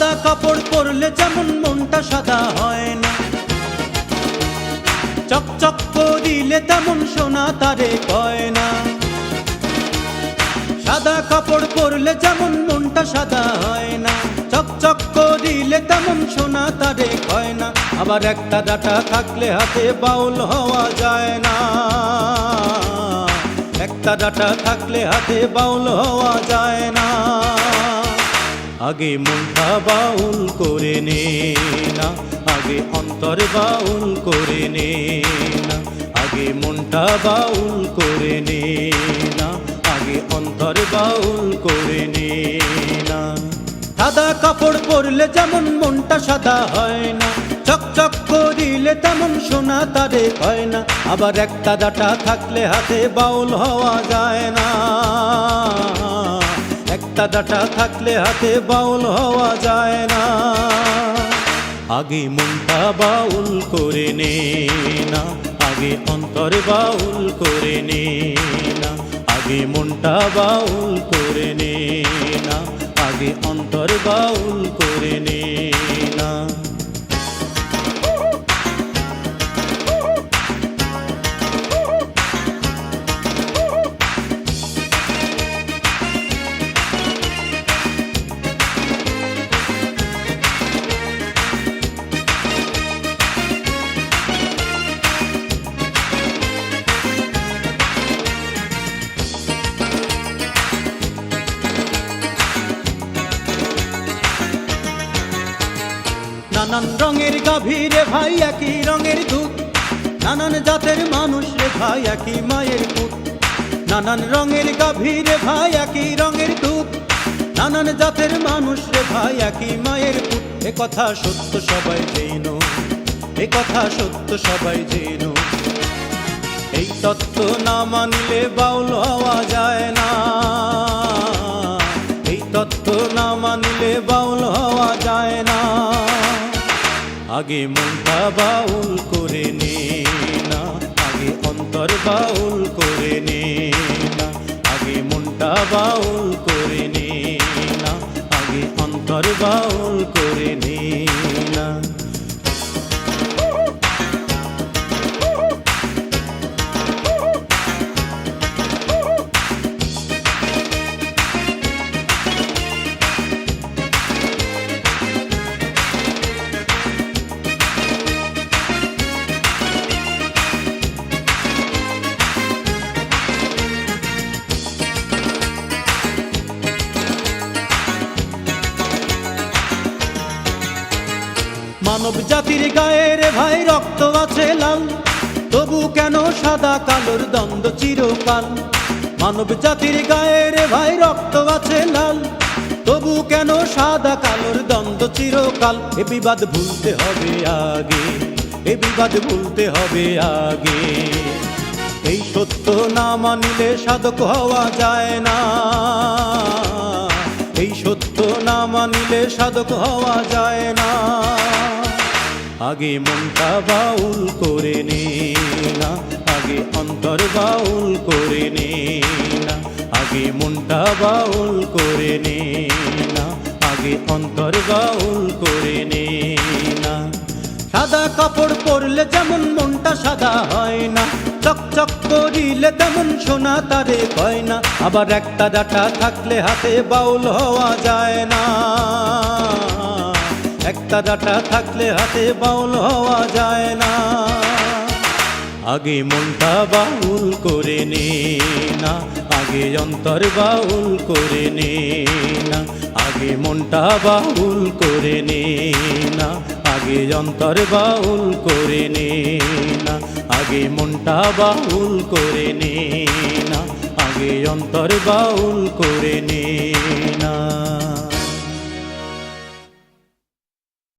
কাপড় পরলে যেমন মনটা সাদা হয় না। চকচক করিলে তেমন সোনা তারে কয় না। সাদা কাপড় পরলে যেমন মনটা সাদা হয় না। চকচক করিলে তেমন সোনা তারে কয় না। আবার একটা ডাটা থাকলে হাতে বাউল হওয়া যায় না। একটা ডাটা থাকলে হাতে বাউল হওয়া যায় না। আগে মনটা বাউল করে নে না, আগে অন্তর বাউল করে নে না, আগে মনটা বাউল করে নে না, আগে অন্তর বাউল করে নে না। সাদা কাপড় পরলে যেমন মনটা সাদা হয় না, চকচক করিলে তেমন সোনা তারে হয় না, আবার একটা ডাটা থাকলে হাতে বাউল হওয়া যায় না। ডাটা থাকলে হাতে বাউল হওয়া যায় না। আগে মনটা বাউল করে নে না, আগে অন্তর বাউল করে নে না, আগে মনটা বাউল করে নে না, আগে অন্তর বাউল করে নে না। নানান রঙের গাভীরে ভাই, একই রঙের দুধ। নানান জাতের মানুষ রে ভাই, একই মায়ের পুত। নানান রঙের গাভীরে ভাই, একই রঙের দুধ। নানান জাতের মানুষ রে ভাই, একই মায়ের পুত। এ কথা সত্য সবাই জেন। এ কথা সত্য সবাই জেন। এই তত্ত্ব না মানলে বাউল হওয়া যায় না। আগে মনটা বাউল করে নে না, আগে অন্তর বাউল করে নে না, আগে মনটা বাউল করে নে না, আগে অন্তর বাউল করে নে। মানব জাতির গায়ে রে ভাই, রক্ত আছে লাল। তবু কেন সাদা কালোর দ্বন্দ্ব চিরকাল? মানব জাতির গায়ে রে ভাই, রক্ত আছে লাল। তবু কেন সাদা কালোর দ্বন্দ্ব চিরকাল? এ বিবাদ ভুলতে হবে আগে, এ বিবাদ ভুলতে হবে আগে। এই সত্য না মানিলে সাধক হওয়া যায় না। এই সত্য না মানিলে সাধক হওয়া যায় না। আগে মনটা বাউল করে নে না, আগে অন্তর বাউল করে নে না, আগে মনটা বাউল করে নে না, আগে অন্তর বাউল করে নে না। সাদা কাপড় পরলে যেমন মনটা সাদা হয় না, চকচক করিলে তেমন সোনা তারে কয় না আবার একটা ডাটা থাকলে হাতে বাউল হওয়া যায় না। একটা ডাটা থাকলে হাতে বাউল হওয়া যায় না। আগে মনটা বাউল করে নে না, আগে অন্তর বাউল করে নে না, আগে মনটা বাউল করে নে না, আগে অন্তর বাউল করে নে না, আগে মনটা বাউল করে নে না, আগে অন্তর বাউল করে নে না।